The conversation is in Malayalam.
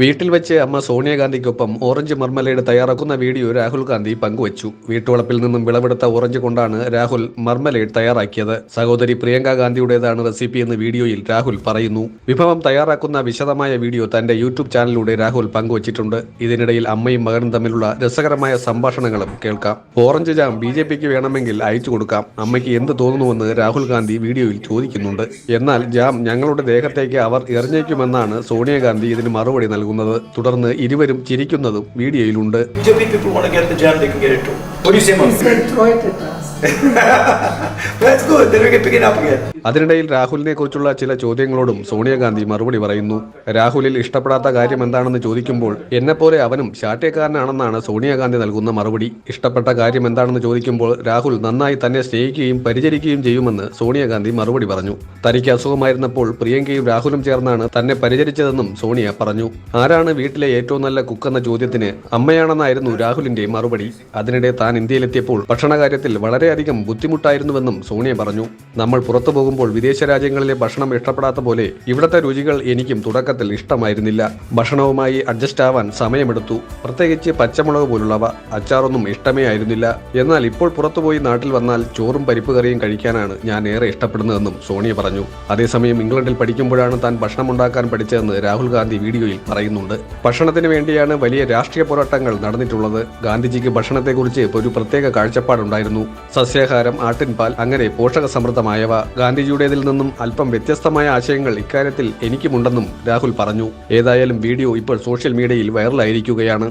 വീട്ടിൽ വെച്ച് അമ്മ സോണിയാഗാന്ധിക്കൊപ്പം ഓറഞ്ച് മർമലേഡ് തയ്യാറാക്കുന്ന വീഡിയോ രാഹുൽ ഗാന്ധി പങ്കുവച്ചു. വീട്ടുവളപ്പിൽ നിന്നും വിളവെടുത്ത ഓറഞ്ച് കൊണ്ടാണ് രാഹുൽ മർമലേഡ് തയ്യാറാക്കിയത്. സഹോദരി പ്രിയങ്ക ഗാന്ധിയുടേതാണ് റെസിപ്പി എന്ന് വീഡിയോയിൽ രാഹുൽ പറയുന്നു. വിഭവം തയ്യാറാക്കുന്ന വിശദമായ വീഡിയോ തന്റെ യൂട്യൂബ് ചാനലിലൂടെ രാഹുൽ പങ്കുവച്ചിട്ടുണ്ട്. ഇതിനിടയിൽ അമ്മയും മകനും തമ്മിലുള്ള രസകരമായ സംഭാഷണങ്ങളും കേൾക്കാം. Orange jam B J pic വേണമെങ്കിൽ അയച്ചു കൊടുക്കാം. അമ്മയ്ക്ക് എന്ത് തോന്നുന്നുവെന്ന് രാഹുൽ ഗാന്ധി വീഡിയോയിൽ ചോദിക്കുന്നുണ്ട്. എന്നാൽ ജാം ഞങ്ങളുടെ ദേഹത്തേക്ക് അവർ എറിഞ്ഞേക്കുമെന്നാണ് സോണിയാഗാന്ധി ഇതിന് മറുപടി നൽകുന്നത്. തുടർന്ന് ഇരുവരും ചിരിക്കുന്നതും വീഡിയോയിലുണ്ട്. അതിനിടയിൽ രാഹുലിനെ കുറിച്ചുള്ള ചില ചോദ്യങ്ങളോടും സോണിയാഗാന്ധി മറുപടി പറയുന്നു. രാഹുലിൽ ഇഷ്ടപ്പെടാത്ത കാര്യം എന്താണെന്ന് ചോദിക്കുമ്പോൾ എന്നെപ്പോലെ അവനും ശാഠ്യക്കാരനാണെന്നാണ് സോണിയാഗാന്ധി നൽകുന്ന മറുപടി. ഇഷ്ടപ്പെട്ട കാര്യം എന്താണെന്ന് ചോദിക്കുമ്പോൾ രാഹുൽ നന്നായി തന്നെ സ്നേഹിക്കുകയും പരിചരിക്കുകയും ചെയ്യുമെന്ന് സോണിയാഗാന്ധി മറുപടി പറഞ്ഞു. തനിക്ക് അസുഖമായിരുന്നപ്പോൾ പ്രിയങ്കയും രാഹുലും ചേർന്നാണ് തന്നെ പരിചരിച്ചതെന്നും സോണിയ പറഞ്ഞു. ആരാണ് വീട്ടിലെ ഏറ്റവും നല്ല കുക്കെന്ന ചോദ്യത്തിന് അമ്മയാണെന്നായിരുന്നു രാഹുലിന്റെ മറുപടി. അതിനിടെ താൻ ഇന്ത്യയിലെത്തിയപ്പോൾ ഭക്ഷണകാര്യത്തിൽ വളരെയധികം ബുദ്ധിമുട്ടായിരുന്നുവെന്നും സോണിയ പറഞ്ഞു. നമ്മൾ പുറത്തു പോകുമ്പോൾ വിദേശ രാജ്യങ്ങളിലെ ഭക്ഷണം ഇഷ്ടപ്പെടാത്ത പോലെ ഇവിടത്തെ രുചികൾ എനിക്കും തുടക്കത്തിൽ ഇഷ്ടമായിരുന്നില്ല. ഭക്ഷണവുമായി അഡ്ജസ്റ്റ് ആവാൻ സമയമെടുത്തു. പ്രത്യേകിച്ച് പച്ചമുളക് പോലുള്ളവ അച്ചാറൊന്നും ഇഷ്ടമേ ആയിരുന്നില്ല. എന്നാൽ ഇപ്പോൾ പുറത്തുപോയി നാട്ടിൽ വന്നാൽ ചോറും പരിപ്പ് കറിയും കഴിക്കാനാണ് ഞാൻ ഏറെ ഇഷ്ടപ്പെടുന്നതെന്നും സോണിയ പറഞ്ഞു. അതേസമയം ഇംഗ്ലണ്ടിൽ പഠിക്കുമ്പോഴാണ് താൻ ഭക്ഷണം ഉണ്ടാക്കാൻ പഠിച്ചതെന്ന് രാഹുൽ ഗാന്ധി വീഡിയോയിൽ പറയുന്നുണ്ട്. ഭക്ഷണത്തിന് വേണ്ടിയാണ് വലിയ രാഷ്ട്രീയ പോരാട്ടങ്ങൾ നടന്നിട്ടുള്ളത്. ഗാന്ധിജിക്ക് ഭക്ഷണത്തെക്കുറിച്ച് ഒരു പ്രത്യേക കാഴ്ചപ്പാടുണ്ടായിരുന്നു. സസ്യാഹാരം ആട്ടിൻപാൽ അങ്ങനെ പോഷക സമൃദ്ധമായവ ഗാന്ധിജിയുടേതിൽ നിന്നും അല്പം വ്യത്യസ്തമായ ആശയങ്ങൾ ഇക്കാര്യത്തിൽ എനിക്കുമുണ്ടെന്നും രാഹുൽ പറഞ്ഞു. ഏതായാലും വീഡിയോ ഇപ്പോൾ സോഷ്യൽ മീഡിയയിൽ വൈറലായിരിക്കുകയാണ്.